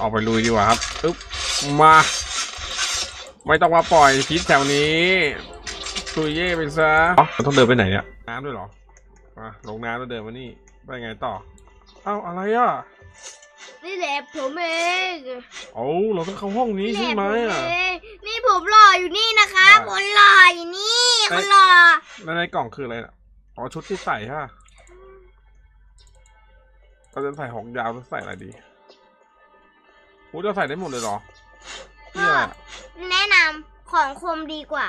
ออกไปลุยดีกว่าครับอึ๊บมา ไม่ต้องมาปล่อยพิษแถวนี้ตุยเย่ไปซะอ๋อเราต้องเดินไปไหนเนี่ย น้ำด้วยเหรอมาลงน้ำแล้วเดินมานี่ ไปไงต่อ เอ้าอะไรอะนี่แหละผมเองเอ้าเราต้องเข้าห้องนี้นี่แหใช่ละไหมผมอะเองนี่ผมรออยู่นี่นะคะอ่าคนรออยู่นี่คนรอแล้วในกล่องคืออะไรน่ะอ๋อชุดที่ใส่ฮะเราจะใส่หอกยาวหรือใส่อะไรดี หูจะใส่ได้หมดเลยเหรอนี่อะไรอะแนะนำของคมดีกว่า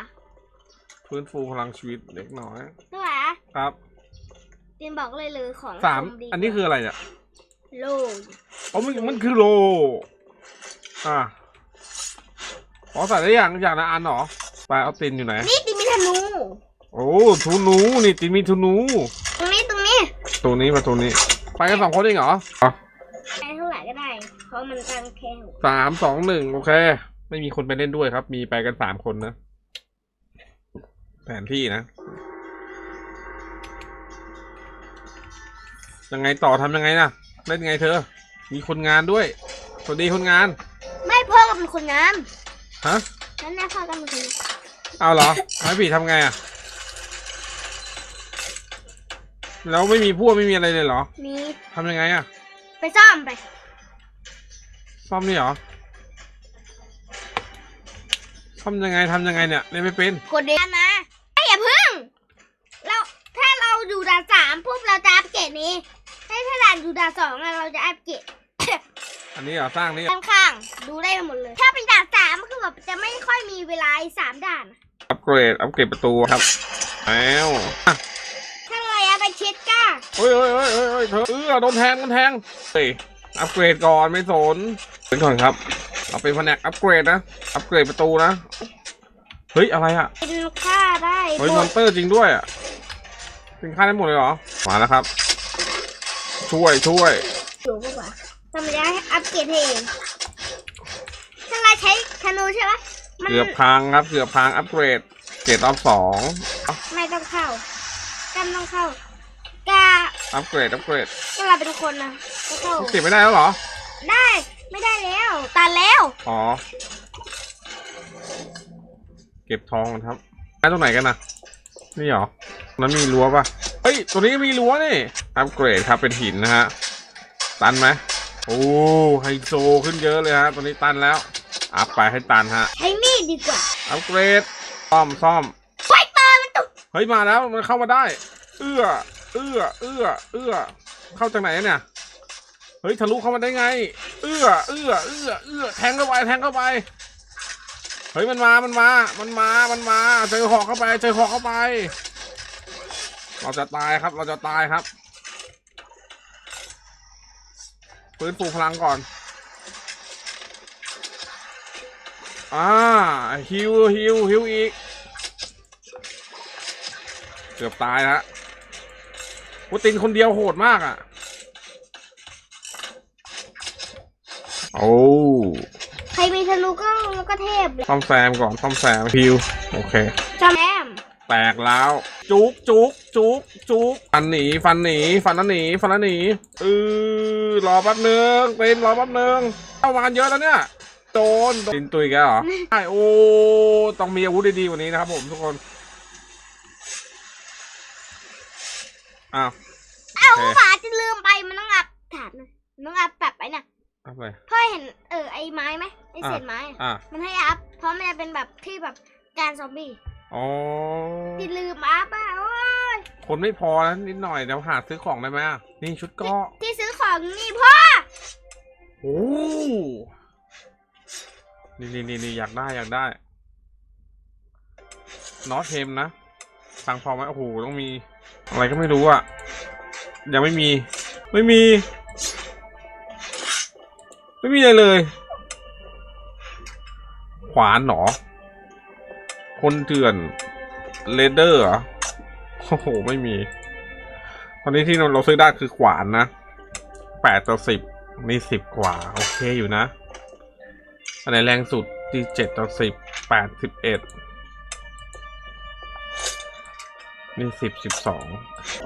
ฟื้นฟูพลังชีวิตเล็กน้อย ใช่ไหมครับจินบอกเลยเลยของสามคดีอันนี้คืออะไรเนี่ยโลอ๋อมันมันคือโล อะอ๋อใส่ได้อย่างอย่างละอันเหรอไปเอาตินอยู่ไหน นี่ตินมีธนูโอ้ทูนูนี่ตินมีทูนูตรงนี้ตรงนี้ตัวนี้มาตัวนี้ ไปกันสองคนเองเหรออ๋อใช้เท่าไห ร่ก็ได้เพราะมันตั้งแค่หกสามสองหนึ่งโอเค ไม่มีคนไปเล่นด้วยครับ มีไปกันสามคนนะ แผนที่นะ ยังไงต่อทำยังไงนะเล่นไงเธอ มีคนงานด้วย สวัสดีคนงาน ไม่พ่อก็เป็นคนงามฮะนั่นแน่พ่อก็เป็นคนเอาเหรอ ไม้ผีทำไงอะแล้วไม่มีพวกไม่มีอะไรเลยเหรอมีทำยังไงอะไปซ่อมไป ซ่อมนี่เหรอซ่อมยังไงทำยังไงเนี่ยเล่นไม่เป็น กดเดินนะไอ้ยอย่าพึ่ง เราถ้าเราอยู่ด่านสามปุ๊บเราจะอัปเกรดนี้ถ้าถ้าด่านอยู่ด่านสองอะเราจะอัปเกรด อันนี้เหรอสร้างนี่เหรอด้านข้างดูได้หมดเลย ถ้าเป็นด่านสามก็คือแบบจะไม่ค่อยมีเวลาอีกสามด่านอัปเกรดอัปเกรดประตูครับแล้วอะถ้าอะไรอะไปเช็ดก้า เฮ้ยเฮ้ยเฮ้ยเฮ้ยเฮ้ยเธอเออโดนแทงโดนแทงเฮ้ย อัปเกรดก่อนไม่สนเป็นก่อนครับ เอาเป็นแผนกอัปเกรดนะ อัปเกรดประตูนะ เฮ้ย อะไรอะ เป็นค่าได้เฮ้ยมอนเตอร์จริงด้วยอะ เป็นค่าได้หมดเลยเหรอ มาแล้วครับ ช่วยช่วยอยู่ปะวะทำไมได้อัปเกรดให้เองถ้าเราใช้ธนูใช่ไหมมันเกือบพังครับเกือบพังอัปเกรด เกรดรอบสองไม่ต้องเข้ากันต้องเข้ากาอัปเกรดอัปเกรดก็เราเป็นคนนะ ก็เข้าเก็บไม่ได้แล้วเหรอ ได้ ไม่ได้แล้ว ตันแล้วอ๋อ เก็บทองกันครับไม้ตรงไหนกันนะนี่เหรอตรงนั้นมีรั้วปะเฮ้ย ตัวนี้ก็มีรั้วนี่ อัปเกรดครับเป็นหินนะฮะ ตันไหมโอ้ไฮโซขึ้นเยอะเลยฮะตัวนี้ตันแล้ว อัพไปให้ตันฮะ ใช้มีดดีกว่า อัปเกรด ซ่อมซ่อม ไฟเตอร์มันตกเฮ้ย มาแล้ว มันเข้ามาได้ เอื้อ เอื้อ เอื้อ เอื้อ เข้าจากไหนเนี่ย เฮ้ยทะลุเข้ามาได้ไง เอื้อเอื้อเอื้อเอื้อแทงเข้าไปแทงเข้าไป เฮ้ยมันมา มันมา มันมา มันมาเจอหอกเข้าไปเจอหอกเข้าไป เราจะตายครับ เราจะตายครับฟื้นฟูพลังก่อน อ่าฮิวฮิวฮิวอีก เกือบตายแล้วปูตินคนเดียวโหดมากอะ โอ้ใครมีธนูก็ก็เทพเลยซ่อมแซมก่อนซ่อมแซมฮิวโอเค จำแอมแตกแล้ว จุกจุกจุกจุกฟันหนีฟันหนีฟันแล้วหนีฟันแล้วหนีเออรอแป๊บนึงตินรอแป๊บนึงเข้ามากันเยอะแล้วเนี่ยโดนตินตุยแกเหรอใช่โอ้ต้องมีอาวุธดีๆกว่านี้นะครับผมทุกคนอ้าวเอ้าโอเคฝาจะลืมไปมันต้องอัพถามหนะมันต้องอัพแบบไปน่ะ เอาไปพ่อเห็นเออไอ้ไม้ไหมไอ้เศษไม้อะอะมันให้อัพเพราะมันจะเป็นแบบที่แบบการซอมบี้อ๋อที่ลืมอัพอะโอ้ยคนไม่พอแล้วนิดหน่อยเดี๋ยวหาซื้อของได้ไหมอะนี่ชุดเกราะที่ซื้อของนี่พ่อโอ้นี่นี่นี่นี่อยากได้อยากได้นอตเทมนะฟังพอไหมโอ้โหต้องมี อะไรก็ไม่รู้อะ ยังไม่มี ไม่มี ไม่มีอะไรเลย ขวานเหรอคนเถื่อนเลเดอร์เหรอโอ้โห ไม่มี ตอนนี้ที่เราซื้อได้คือขวานนะแปดต่อสิบนี่สิบกว่า โอเคอยู่นะ อันไหนแรงสุดที่เจ็ดต่อสิบแปดสิบเอ็ดนี่สิบสิบสอง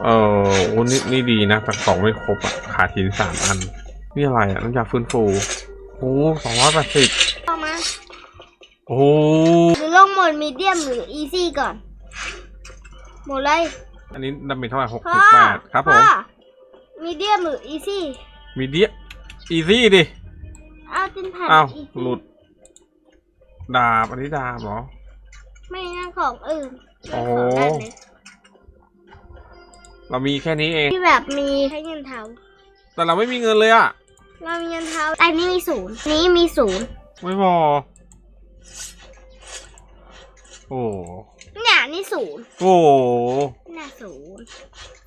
เออโอ้นี่นี่ดีนะแต่ของไม่ครบอะขาดหินสามอัน นี่อะไรอะน้ำยาฟื้นฟูโอ้สองร้อยแปดสิบเอามาโอ้หรือลงโหมดมีเดียมหรืออีซี่ก่อน หมดเลย อันนี้ดาเมจเท่าไหร่หกพ่สิอบแปดครับผมมีเดียมหรืออีซี่มีเดียอีซี่ดิเอาจินผ่านอ้าวอีซี่หลุด ดาบ อันนี้ดาบเหรอ ไม่นั่งของอื่นโอ้นั่งของด้านไหนเรามีแค่นี้เอง ที่แบบมีใช้เงินเทาแต่เราไม่มีเงินเลยอะ เรามีเงินเทาอันนี้มีศูนย์นี้มีศูนย์ไม่พอ โอ้เนี่ยนี่ศูนย์โอ้เนี่ยศูนย์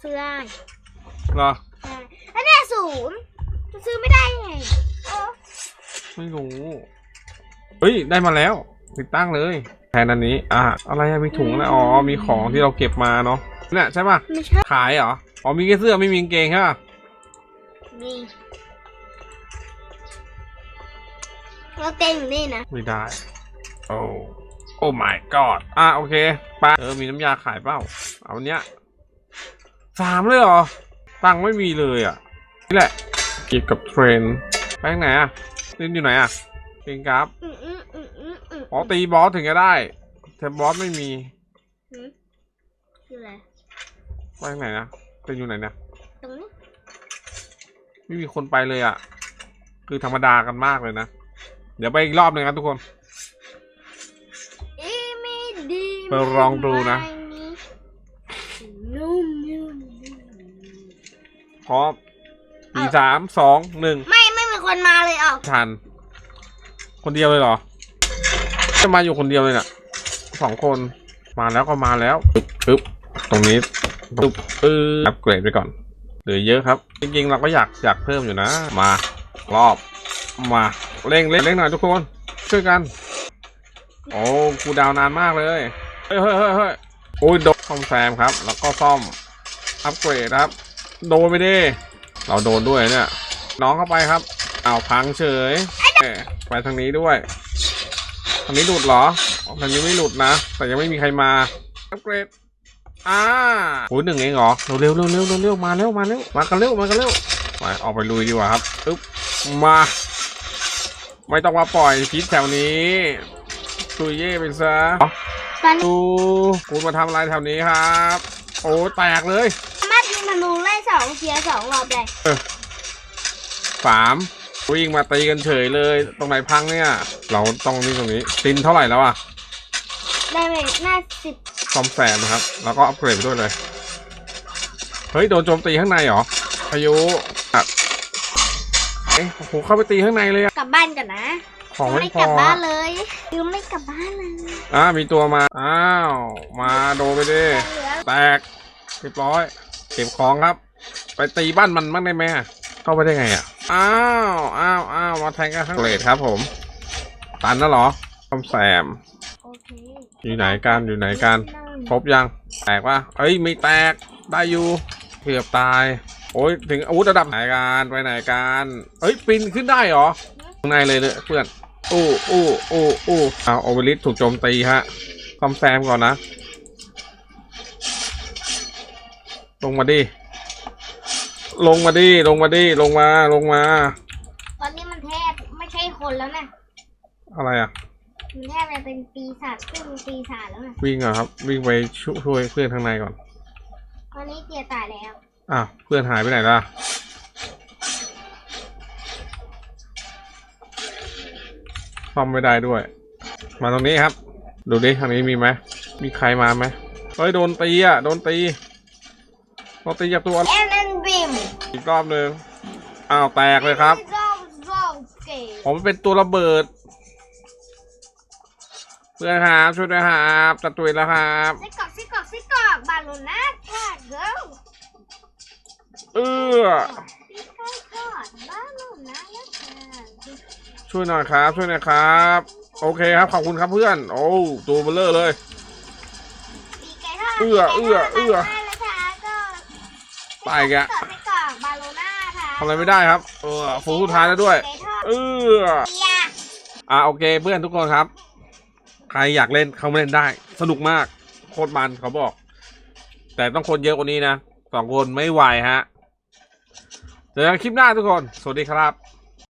ซื้อได้เหรอใช่อันเนี้ยศูนย์จะซื้อไม่ได้ไงเออไม่รู้ เฮ้ย ได้มาแล้ว ติดตั้งเลยแทนอันนี้ อะ อะไรอะมีถุงนะ อ๋อ มีของที่เราเก็บมาเนาะเนี่ยใช่ป่ะ ไม่ใช่ขายเหรอ อ๋อ มีแค่เสื้อไม่มีกางเกงใช่ป่ะนี่ เราเต้นอยู่นี่นะ ไม่ได้ โอ้ โอ้ my god อะโอเคไปเออ มีน้ำยาขายเปล่า เอาอันเนี้ยสามเลยเหรอ ตังค์ไม่มีเลยอะ นี่แหละ เกี่ยวกับเทรนด์ไปทางไหนอะลินอยู่ไหนอะเองครับอืมอืมอืมอืมอืมอ๋อตีบอสถึงจะได้แต่บอสไม่มีหืมคืออะไรไปทางไหนนะเป็นอยู่ไหนเนี่ยตรงนี้ไม่มีคนไปเลยอะ คือธรรมดากันมากเลยนะ เดี๋ยวไปอีกรอบหนึ่งครับทุกคน อีไม่ดีไปลองดูนะนุ่มนุ่มพร้อมสี่สามสองหนึ่งไม่ไม่มีคนมาเลยออกทัน คนเดียวเลยเหรอ จะมาอยู่คนเดียวเลยน่ะสองคนมาแล้วก็มาแล้วปึ๊บปึ๊บตรงนี้ปึ๊บปึ๊บอัปเกรดไปก่อนเหลือเยอะครับ จริงๆ เราก็อยากอยากเพิ่มอยู่นะ มารอบ มาเร่งเร่งเร่งหน่อยทุกคน ช่วยกัน โอ้กูดาวนานมากเลยเฮ้ยเฮ้ยเฮ้ยเฮ้ยโอ้ยโดนซ่อมแซมครับ แล้วก็ซ่อมอัปเกรดครับ โดนไปดิ เราโดนด้วยเนี่ย น้องเข้าไปครับเอาพังเฉย ไปทางนี้ด้วย ทางนี้หลุดเหรอทางนี้ไม่หลุดนะ แต่ยังไม่มีใครมาอัปเกรดอ่าโอ้ยหนึ่งเองเหรอ เร็วเร็วเร็วเร็วเร็วมาเร็วมาเร็ว มากันเร็วมากันเร็วไปออกไปลุยดีกว่าครับอึ๊บมา ไม่ต้องมาปล่อยพิษแถวนี้ตุยเย่ไปซะตอนนี้ดูคุณมาทำอะไรแถวนี้ครับ โอ้แตกเลยสามารถยิงธนูไล่สองเทียร์สองรอบเลยสามวิ่งมาตีกันเฉยเลย ตรงไหนพังเนี่ย เราต้องนี่ตรงนี้ตินเท่าไหร่แล้วอะได้ไหมหน้าสิบซ่อมแซมนะครับ แล้วก็อัปเกรดไปด้วยเลย เฮ้ย โดนโจมตีข้างในเหรอพายุอัดเอ๊ะ โอ้โหเข้าไปตีข้างในเลยอะกลับบ้านกันนะของยังไม่ไม่พกลัอบบ้านอะเลยยังไม่กลับบ้านเลยอ่ามีตัวมา อ้าว มาโดนไปดิ เหลือแตกเรียบร้อย เก็บของครับ ไปตีบ้านมันบ้างได้ไหมอะเข้าไปได้ไงอะ อ้าว อ้าว อ้าวมาแทงกันข้างเลดครับผม ตันแล้วเหรอซ่อมแซมโอเคอยู่ไหนกัน อยู่ไหนกัน ครบยัง แตกปะเอ้ยไม่แตก ได้อยู่ เกือบตาย โอ้ยถึงอาวุธระดับไหนกันไปไหนกันเอ้ยปีนขึ้นได้เหรอข้างในเลยเนี่ยเพื่อนอู้อู้อู้อู้อ้าวโอเวอริสถูกโจมตีฮะซ่อมแซมก่อนนะ ลงมาดิลงมาดิลงมาดิลงมาลงมา ตอนนี้มันแทบไม่ใช่คนแล้วนะอะไรอะมันแทบจะเป็นปีศาจครึ่งปีศาจแล้วนะวิ่งเหรอครับวิ่งไปช่วยช่วยเพื่อนข้างในก่อน ตอนนี้เตียตายแล้ว อ้าวเพื่อนหายไปไหนล่ะซ่อมไม่ได้ด้วย มาตรงนี้ครับ ดูดิทางนี้มีไหมมีใครมาไหมเฮ้ยโดนตีอะโดนตีโดนตีจากตัวเอ็นเอ็นบิมอีกรอบหนึ่งอ้าวแตกเลยครับโซ่โซ่เก๋ผมเป็นตัวระเบิด เพื่อนครับช่วยด้วยครับจะตุยแล้วครับไส้กรอกไส้กรอกไส้กรอกบาลูน่าค่ะเกิร์ล เออไส้กรอกบาลูน่าแล้วค่ะช่วยหน่อยครับ ช่วยหน่อยครับ โอเคครับ ขอบคุณครับเพื่อน โอ้ตัวเบลเลอร์เลยปีไก่ทอดเอื้อเอื้อเอื้อบาลูน่าแล้วค่ะก็ตายอีกแล้วไส้กรอกบาลูน่าค่ะทำอะไรไม่ได้ครับ เออฟูสุดท้ายแล้วด้วยไก่ทอดเออเบียร์อะโอเคเพื่อนทุกคนครับ ใครอยากเล่นเข้ามาเล่นได้ สนุกมาก โคตรมันเขาบอก แต่ต้องคนเยอะกว่านี้นะสองคนไม่ไหวฮะ เจอกันคลิปหน้าทุกคน สวัสดีครับ